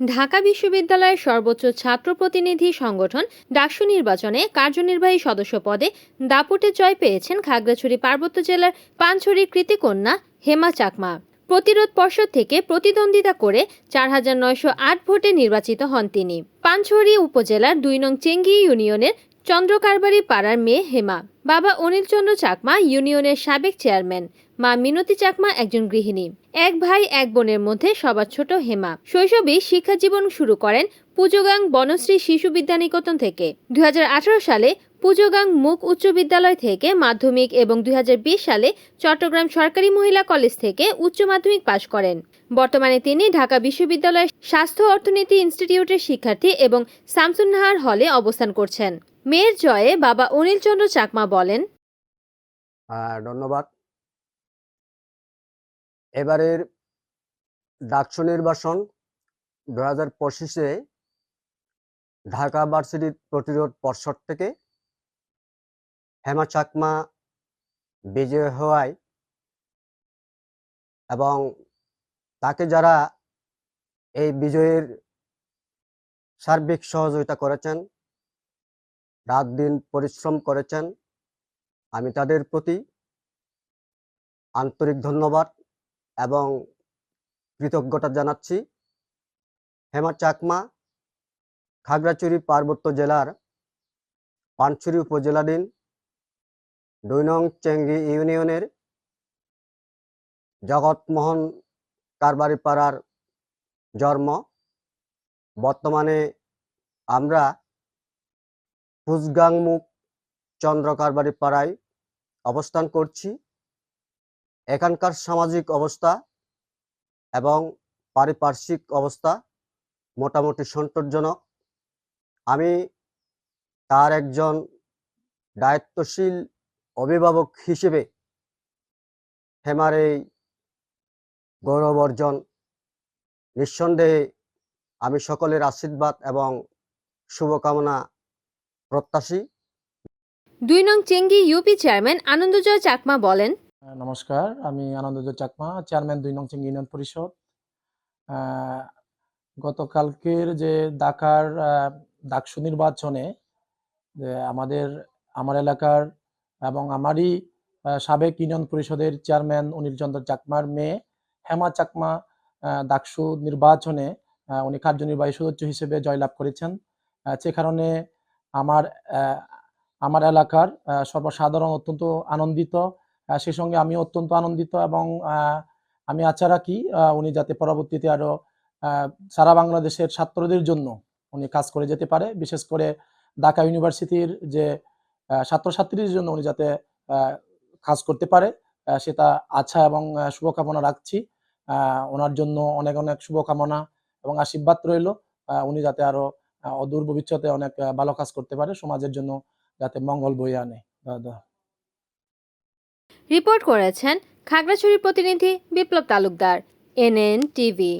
ঢাকা বিশ্ববিদ্যালয়ের সর্বোচ্চ ছাত্র প্রতিনিধি সংগঠন ডাকসু নির্বাচনে কার্যনির্বাহী সদস্য পদে দাপুটে জয় পেয়েছেন খাগড়াছড়ি পার্বত্য জেলার পানছড়ির কৃতিকন্যা হেমা চাকমা। প্রতিরোধ পর্ষদ থেকে প্রতিদ্বন্দ্বিতা করে চার হাজার নয়শো আট ভোটে নির্বাচিত হন তিনি। পানছড়ি উপজেলার দুই নং চেঙ্গি ইউনিয়নের চন্দ্রকারবারি পাড়ার মেয়ে হেমা। বাবা অনিল চন্দ্র চাকমা ইউনিয়নের সাবেক চেয়ারম্যান। মা মিনতি চাকমা একজন গৃহিণী। এক ভাই, এক বোনের মধ্যে সবার ছোট হেমা। শৈশবেই শিক্ষা জীবন শুরু করেন পুজোগাং বনশ্রী শিশু বিদ্যানিকেতন থেকে। দু হাজার আঠারো সালে পুজোগাং মুখ উচ্চ বিদ্যালয় থেকে মাধ্যমিক এবং দু হাজার বিশ সালে চট্টগ্রাম সরকারি মহিলা কলেজ থেকে উচ্চ মাধ্যমিক পাশ করেন। বর্তমানে তিনি ঢাকা বিশ্ববিদ্যালয়ের স্বাস্থ্য অর্থনীতি ইনস্টিটিউটের শিক্ষার্থী এবং শামসুন্নাহার হলে অবস্থান করছেন। মেয়ের জয়ে বাবা অনিল চন্দ্র চাকমা বলেন ধন্যবাদ। এবারের ডাকসু নির্বাচন দু হাজার পঁচিশে ঢাকা ভার্সিটির প্রতিরোধ পর্ষদ থেকে হেমা চাকমা বিজয় হওয়ায় এবং তাকে যারা এই বিজয়ের সার্বিক সহযোগিতা করেছেন, রাত দিন পরিশ্রম করেছেন, আমি তাদের প্রতি আন্তরিক ধন্যবাদ এবং কৃতজ্ঞতা জানাচ্ছি। হেমা চাকমা খাগড়াছড়ি পার্বত্য জেলার পানছড়ি উপজেলাধীন দুই নং চেঙ্গি ইউনিয়নের জগৎমোহন কারবারি পাড়ার জন্ম। বর্তমানে আমরা কুচগাংমুখ চন্দ্র কারবারি পাড়ায় অবস্থান করছি। এখানকার সামাজিক অবস্থা এবং পারিপার্শ্বিক অবস্থা মোটামুটি সন্তোষজনক। আমি তার একজন দায়িত্বশীল অভিভাবক হিসেবে হেমার এই গৌরব অর্জন। নিঃসন্দেহে আমি সকলের আশীর্বাদ এবং শুভকামনা প্রত্যাশী। দুই নং চেঙ্গি ইউপি চেয়ারম্যান আনন্দজয় চাকমা বলেন নমস্কার। আমি আনন্দজয় চাকমা চেয়ারম্যান দুই নং চেঙ্গি ইউনিয়ন পরিষদ। গতকালকের যে ডাকার ডাকসু নির্বাচনে আমাদের আমার এলাকার এবং আমারই সাবেক ইউনিয়ন পরিষদের চেয়ারম্যান অনিল চন্দ্র চাকমার মেয়ে হেমা চাকমা ডাকসু নির্বাচনে উনি কার্যনির্বাহী সদস্য হিসেবে জয়লাভ করেছেন। সে কারণে আমার আমার এলাকার সর্বসাধারণ অত্যন্ত আনন্দিত। সে সঙ্গে আমি অত্যন্ত আনন্দিত এবং আমি আশা রাখি উনি যাতে পরবর্তীতে আরও সারা বাংলাদেশের ছাত্রদের জন্য উনি কাজ করে যেতে পারে। বিশেষ করে ঢাকা ইউনিভার্সিটির যে আহ, ছাত্রছাত্রীদের জন্য উনি যাতে কাজ করতে পারে। সেটা আচ্ছা এবং শুভকামনা রাখছি। ওনার জন্য অনেক অনেক শুভকামনা এবং আশীর্বাদ রইল। উনি যাতে আরও অদূর ভবিষ্যতে অনেক ভালো কাজ করতে পারে সমাজের জন্য যাতে মঙ্গল বয়ে আনে। দাদা। রিপোর্ট করেছেন খাগড়াছড়ি প্রতিনিধি বিপ্লব তালুকদার এনএন টিভি।